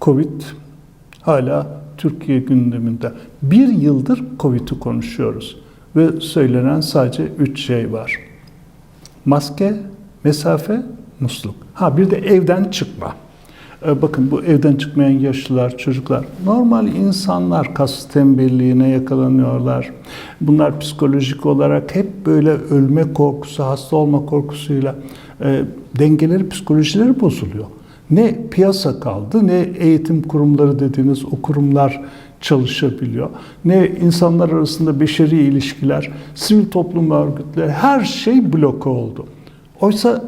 Covid hala Türkiye gündeminde. Bir yıldır Covid'i konuşuyoruz ve söylenen sadece üç şey var. Maske, mesafe, musluk. Ha bir de evden çıkma. Ee, Bakın bu evden çıkmayan yaşlılar, çocuklar, normal insanlar kas tembelliğine yakalanıyorlar. Bunlar psikolojik olarak hep böyle ölme korkusu, hasta olma korkusuyla e, dengeleri, psikolojileri bozuluyor. Ne piyasa kaldı, ne eğitim kurumları dediğiniz o kurumlar çalışabiliyor. Ne insanlar arasında beşeri ilişkiler, sivil toplum örgütleri, her şey bloke oldu. Oysa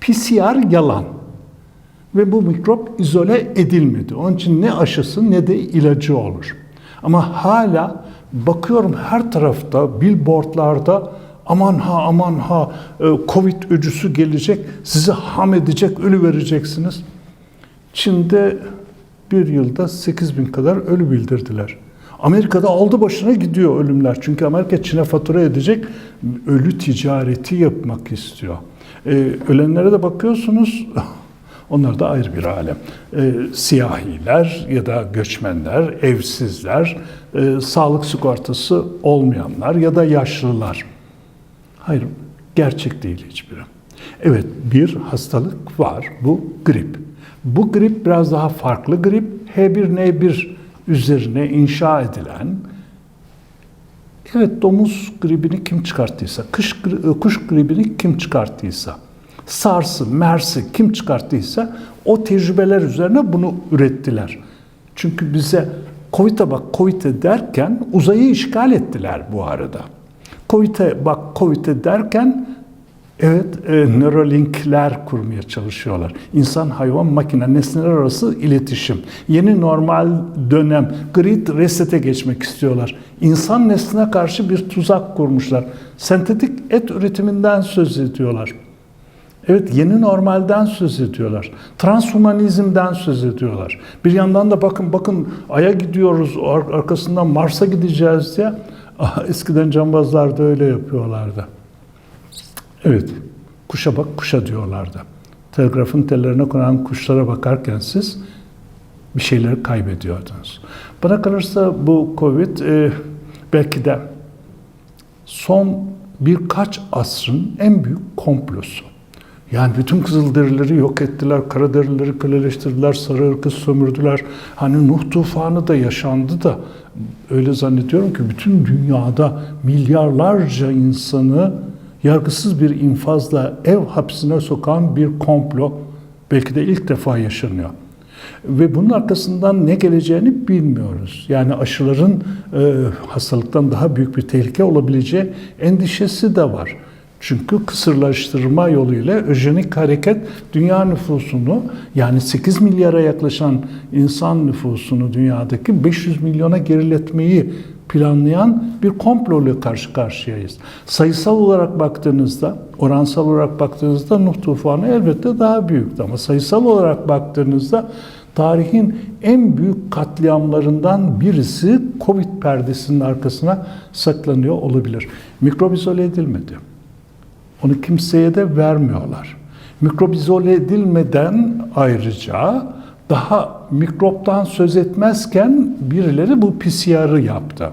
PCR yalan. Ve bu mikrop izole edilmedi. Onun için ne aşısı ne de ilacı olur. Ama hala bakıyorum her tarafta billboardlarda aman ha aman ha e, Covid öcüsü gelecek, sizi ham edecek, ölü vereceksiniz. Çin'de bir yılda 8 bin kadar ölü bildirdiler. Amerika'da aldı başına gidiyor ölümler. Çünkü Amerika Çin'e fatura edecek ölü ticareti yapmak istiyor. Ee, ölenlere de bakıyorsunuz onlar da ayrı bir alem. Ee, siyahiler ya da göçmenler, evsizler, e, sağlık sigortası olmayanlar ya da yaşlılar. Hayır, gerçek değil hiçbiri. Evet, bir hastalık var, bu grip. Bu grip biraz daha farklı grip. H1N1 üzerine inşa edilen, evet domuz gribini kim çıkarttıysa, kış, gri- kuş gribini kim çıkarttıysa, SARS'ı, MERS'i kim çıkarttıysa o tecrübeler üzerine bunu ürettiler. Çünkü bize COVID'e bak COVID'e derken uzayı işgal ettiler bu arada. COVID'e bak COVID'e derken evet e, nörolinkler kurmaya çalışıyorlar. İnsan, hayvan, makine, nesneler arası iletişim. Yeni normal dönem, Great Reset'e geçmek istiyorlar. İnsan nesline karşı bir tuzak kurmuşlar. Sentetik et üretiminden söz ediyorlar. Evet yeni normalden söz ediyorlar. Transhumanizmden söz ediyorlar. Bir yandan da bakın bakın Ay'a gidiyoruz ar- arkasından Mars'a gideceğiz diye. Ah, Eskiden cambazlar da öyle yapıyorlardı. Evet kuşa bak kuşa diyorlardı. Telgrafın tellerine konan kuşlara bakarken siz bir şeyleri kaybediyordunuz. Bana kalırsa bu Covid e, belki de son birkaç asrın en büyük komplosu. Yani bütün Kızılderilileri yok ettiler, Karaderileri köleleştirdiler, sarı ırkı sömürdüler. Hani Nuh tufanı da yaşandı da öyle zannediyorum ki bütün dünyada milyarlarca insanı yargısız bir infazla ev hapsine sokan bir komplo belki de ilk defa yaşanıyor. Ve bunun arkasından ne geleceğini bilmiyoruz. Yani aşıların e, hastalıktan daha büyük bir tehlike olabileceği endişesi de var. Çünkü kısırlaştırma yoluyla öjenik hareket dünya nüfusunu yani 8 milyara yaklaşan insan nüfusunu dünyadaki 500 milyona geriletmeyi planlayan bir komployla karşı karşıyayız. Sayısal olarak baktığınızda, oransal olarak baktığınızda Nuh tufanı elbette daha büyüktü ama sayısal olarak baktığınızda tarihin en büyük katliamlarından birisi Covid perdesinin arkasına saklanıyor olabilir. Mikrop izole edilmedi. Onu kimseye de vermiyorlar. Mikrop izole edilmeden ayrıca daha mikroptan söz etmezken birileri bu PCR'ı yaptı.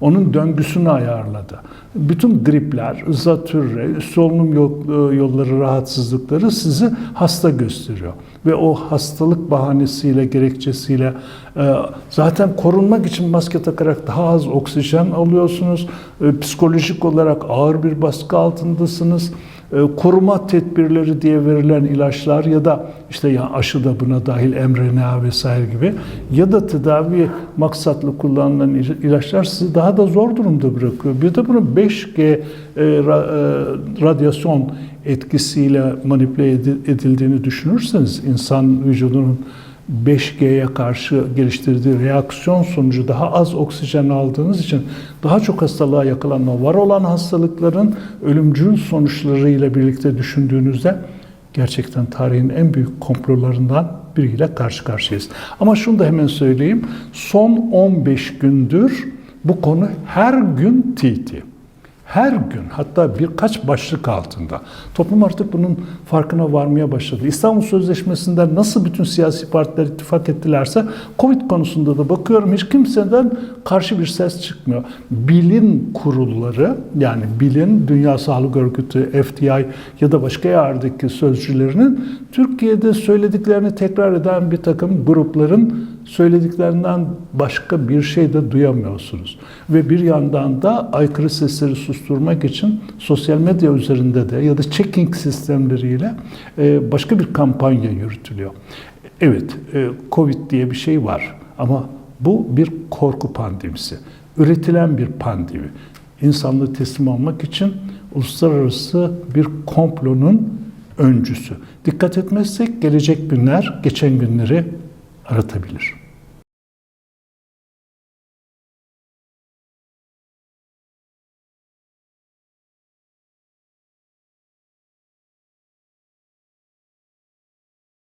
Onun döngüsünü ayarladı. Bütün gripler, zatürre, solunum yol- yolları rahatsızlıkları sizi hasta gösteriyor. Ve o hastalık bahanesiyle, gerekçesiyle e, zaten korunmak için maske takarak daha az oksijen alıyorsunuz. E, Psikolojik olarak ağır bir baskı altındasınız e, koruma tedbirleri diye verilen ilaçlar ya da işte ya aşı da buna dahil mRNA vesaire gibi ya da tedavi maksatlı kullanılan il- ilaçlar sizi daha da zor durumda bırakıyor. Bir de bunun 5G e, e, radyasyon etkisiyle manipüle edi- edildiğini düşünürseniz insan vücudunun 5G'ye karşı geliştirdiği reaksiyon sonucu daha az oksijen aldığınız için daha çok hastalığa yakalanma var olan hastalıkların ölümcül sonuçlarıyla birlikte düşündüğünüzde gerçekten tarihin en büyük komplolarından biriyle karşı karşıyayız. Ama şunu da hemen söyleyeyim. Son 15 gündür bu konu her gün TT. Her gün hatta birkaç başlık altında toplum artık bunun farkına varmaya başladı. İstanbul Sözleşmesi'nden nasıl bütün siyasi partiler ittifak ettilerse Covid konusunda da bakıyorum hiç kimseden karşı bir ses çıkmıyor. Bilim kurulları yani bilim, Dünya Sağlık Örgütü, FDI ya da başka yerdeki sözcülerinin Türkiye'de söylediklerini tekrar eden bir takım grupların söylediklerinden başka bir şey de duyamıyorsunuz. Ve bir yandan da aykırı sesleri susturmak için sosyal medya üzerinde de ya da checking sistemleriyle e, başka bir kampanya yürütülüyor. Evet, e, Covid diye bir şey var ama bu bir korku pandemisi. Üretilen bir pandemi. İnsanlığı teslim almak için uluslararası bir komplonun öncüsü. Dikkat etmezsek gelecek günler geçen günleri aratabilir.